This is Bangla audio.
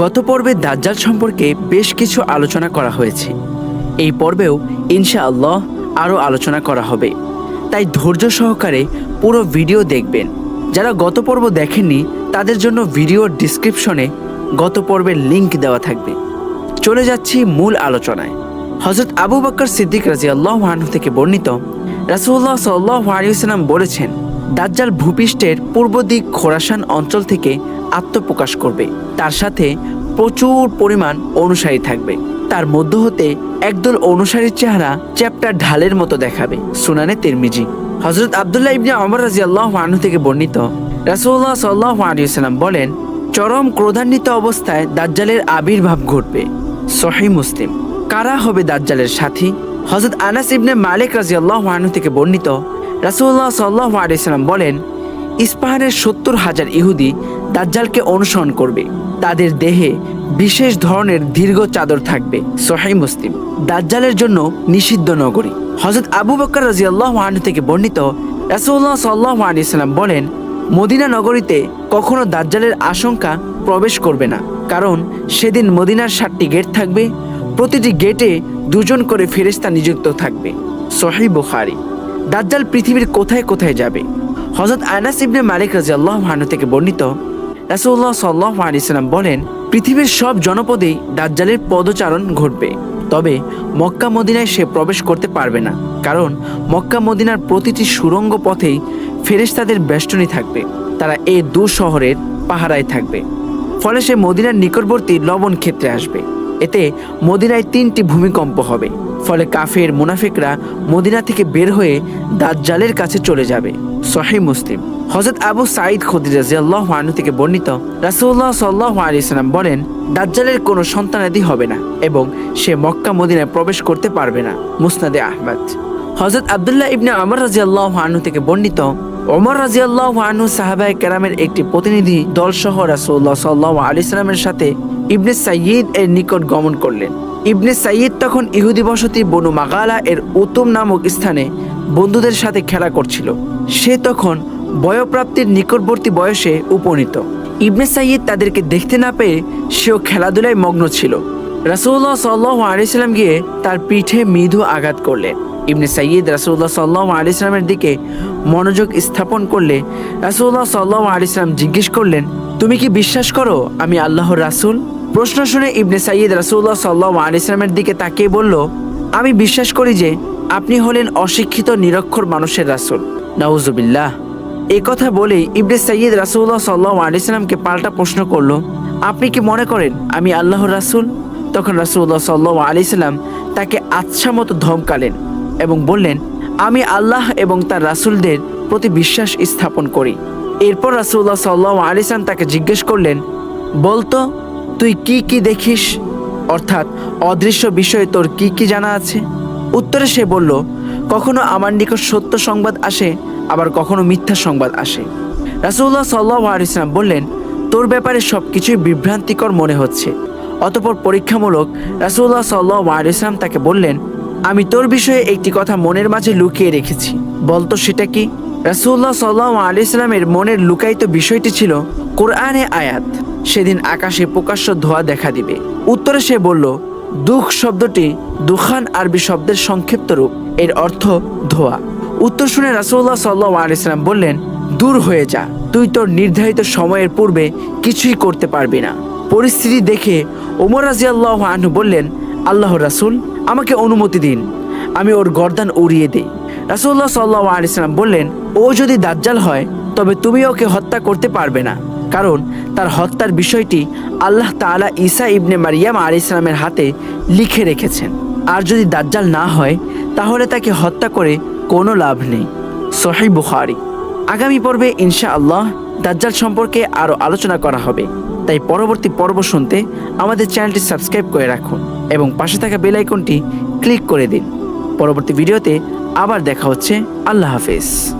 গত পর্বে দাজ্জাল সম্পর্কে বেশ কিছু আলোচনা করা হয়েছে। এই পর্বেও ইনশাআল্লাহ আরও আলোচনা করা হবে। তাই ধৈর্য সহকারে পুরো ভিডিও দেখবেন। যারা গত পর্ব দেখেননি, তাদের জন্য ভিডিওর ডিসক্রিপশনে গত পর্বের লিংক দেওয়া থাকবে। চলে যাচ্ছি মূল আলোচনায়। হজরত আবু বক্কর সিদ্দিক রাজি আল্লাহ থেকে বর্ণিত রাসুল্লাহ সাল্লাহ আলিয়াল্লাম বলেছেন দাজ্জাল ভূপৃষ্ঠের পূর্ব দিক খোরাসান অঞ্চল থেকে আত্মপ্রকাশ করবে। তার সাথে প্রচুর পরিমাণ অনুসারী থাকবে। তার মধ্য হতে একদল অনুসারীর চেহারা চ্যাপ্টার ঢালের মতো দেখাবে, সুনানে তিরমিজি। হজরত আবদুল্লাহ ইবনে অমর রাজি আল্লাহ আনহু থেকে বর্ণিত রাসুল্লাহ সাল্লাহ আলিয়াল্লাম বলেন, চরম ক্রোধান্বিত অবস্থায় দাজ্জালের আবির্ভাব ঘটবে। সহি মুসলিম। কারা হবে দাজ্জালের সাথী? হজরত আনাস ইবনে মালিক রাজি আল্লাহ থেকে বর্ণিত রাসুল্লাহ সাল্লাহ আলিয়াল্লাম বলেন ইস্পাহানের সত্তর হাজার ইহুদি দাজ্জালকে অনুসরণ করবে। তাদের দেহে বিশেষ ধরনের দীর্ঘ চাদর থাকবে। সোহাই মুসলিম, দাজ্জালের জন্য নিষিদ্ধ নগরী। হজরত আবু বকর রাজি আল্লাহ থেকে বর্ণিত রাসুল্লাহ সাল্লাহ আলিয়াল্লাম বলেন, মদিনা নগরীতে কখনো দাজ্জালের আশঙ্কা প্রবেশ করবে না। কারণ সেদিন মদিনার সাতটি গেট থাকবে, প্রতিটি গেটে দুজন করে ফেরেস্তা নিযুক্ত থাকবে। সহি বুখারি। দাজ্জাল পৃথিবীর কোথায় কোথায় যাবে? হজরত আনাস ইবনে মালিক রাজি আল্লাহ হানু থেকে বর্ণিত রাসুল্লাহ সাল্লাহ আলিয়াল্লাম বলেন, পৃথিবীর সব জনপদেই দাজ্জালের পদচারণ ঘটবে। তবে মক্কা মদিনায় সে প্রবেশ করতে পারবে না। কারণ মক্কা মদিনার প্রতিটি সুরঙ্গ পথেই ফেরেশতাদের বেষ্টনী থাকবে। তারা এই দু শহরের পাহারায় থাকবে। ফলে সে মদিনার নিকটবর্তী লবণ ক্ষেত্রে আসবে। এতে মদিনায় তিনটি ভূমিকম্প হবে। ফলে কাফের মুনাফিকরা মদিনা থেকে বের হয়ে দাজ্জালের কাছে চলে যাবে। সহি মুসলিম। হজরত আবু সাঈদ খদির রাজিয়াল্লাহ থেকে বর্ণিত, রাসূলুল্লাহ সাল্লাহ বলেন, দাজ্জালের কোনো সন্তানাদি হবে না এবং সে মক্কা মদিনায় প্রবেশ করতে পারবে না। মুসনাদে আহমদ। হজরত আবদুল্লাহ ইবনে আমর রাজিয়াল্লাহ আনহু থেকে বর্ণিত, ওমর রাজিয়াল্লাহ আনহু সাহাবায়ে কেরামের একটি প্রতিনিধি দলসহ রাসূলুল্লাহ সাল্লাহ আলী সাল্লামের সাথে ইবনে সাইয়িদ এর নিকট গমন করলেন। ইবনে সাইয়িদ তখন ইহুদি বসতি বনু মাগালা এর উত্তম নামক স্থানে বন্ধুদের সাথে খেলা করছিল। সে তখন বয়প্রাপ্তির নিকটবর্তী বয়সে উপনীত। ইবনে সাইয়িদ তাদেরকে দেখতে না পেয়ে সেও খেলাধুলায় মগ্ন ছিল। রাসুল্লাহ সাল্লাহ আলিয়াল্লাম গিয়ে তার পিঠে মৃদু আঘাত করলেন। ইবনে সাইয়িদ রাসুল্লাহ সাল্লাহ আলিয়াল্লামের দিকে মনোযোগ স্থাপন করলে রাসুল্লাহ সাল্লাহ আলিয়াল্লাম জিজ্ঞেস করলেন, তুমি কি বিশ্বাস করো আমি আল্লাহর রাসূল? প্রশ্ন শুনে ইবনে সাইয়দ রাসুল্লাহ সাল্লাহ আলিয়াল্লামের দিকে তাকিয়ে বলল, আমি বিশ্বাস করি যে আপনি হলেন অশিক্ষিত, নিরক্ষর মানুষের রাসূল। নাউজুবিল্লাহ। এই কথা বলেই ইবনে সাইয়দ রাসুল্লাহ সাল্লাহ আলিয়াল্লামকে পাল্টা প্রশ্ন করল, আপনি কি মনে করেন আমি আল্লাহর রাসূল? তখন রাসুল্লাহ সাল্লাহ আলিয়াল্লাম তাকে আচ্ছা মতো ধমকালেন এবং বললেন, আমি আল্লাহ এবং তার রাসূলদের প্রতি বিশ্বাস স্থাপন করি। এরপর রাসুল্লাহ সাল্লাহ আলিসান তাকে জিজ্ঞেস করলেন, বলতো তুই কি কি দেখিস? অর্থাৎ অদৃশ্য বিষয়ে তোর কি কি জানা আছে? উত্তরে সে বলল, কখনো আমার নিকট সত্য সংবাদ আসে, আবার কখনো মিথ্যা সংবাদ আসে। রাসুল্লাহ সাল্লাহ আলিসাম বললেন, তোর ব্যাপারে সব কিছুই বিভ্রান্তিকর মনে হচ্ছে। অতপর পরীক্ষামূলক রাসুল্লাহ সাল্লাহ আলিসাম তাকে বললেন, আমি তোর বিষয়ে একটি কথা মনের মাঝে লুকিয়ে রেখেছি। বলতো সেটা কি? রাসুল্লাহ সাল্লাহ আলিয়াল্লামের মনের লুকায়িত বিষয়টি ছিল কোরআনে আয়াত। সেদিন আকাশে প্রকাশ্য ধোয়া দেখা দিবে। উত্তরে সে বলল, দুঃখ শব্দটি দুখান আরবি শব্দের সংক্ষিপ্ত রূপ। এর অর্থ ধোয়া। উত্তর শুনে রাসুল্লাহ সাল্লাহ আলিয়াল্লাম বললেন, দূর হয়ে যা। তুই তোর নির্ধারিত সময়ের পূর্বে কিছুই করতে পারবি না। পরিস্থিতি দেখে ওমর রাজিয়াল্লাহ আনহু বললেন আল্লাহ রাসূল, আমাকে অনুমতি দিন। আমি ওর গর্দান উড়িয়ে দিই। রাসুল্লাহ সাল্লাহ আলিয়াল্লাম বললেন, ও যদি দাজ্জাল হয়, তবে তুমি ওকে হত্যা করতে পারবে না। কারণ তার হত্যার বিষয়টি আল্লাহ তাআলা ঈসা ইবনে মারিয়াম আলি ইসলামের হাতে লিখে রেখেছেন। আর যদি দাজ্জাল না হয়, তাহলে তাকে হত্যা করে কোনো লাভ নেই। সহি বুখারি। আগামী পর্বে ইনশা আল্লাহ দাজ্জাল সম্পর্কে আরও আলোচনা করা হবে। তাই পরবর্তী পর্ব শুনতে আমাদের চ্যানেলটি সাবস্ক্রাইব করে রাখুন এবং পাশে থাকা বেল আইকনটি ক্লিক করে দিন। পরবর্তী ভিডিওতে আবার দেখা হচ্ছে। আল্লাহ হাফেজ।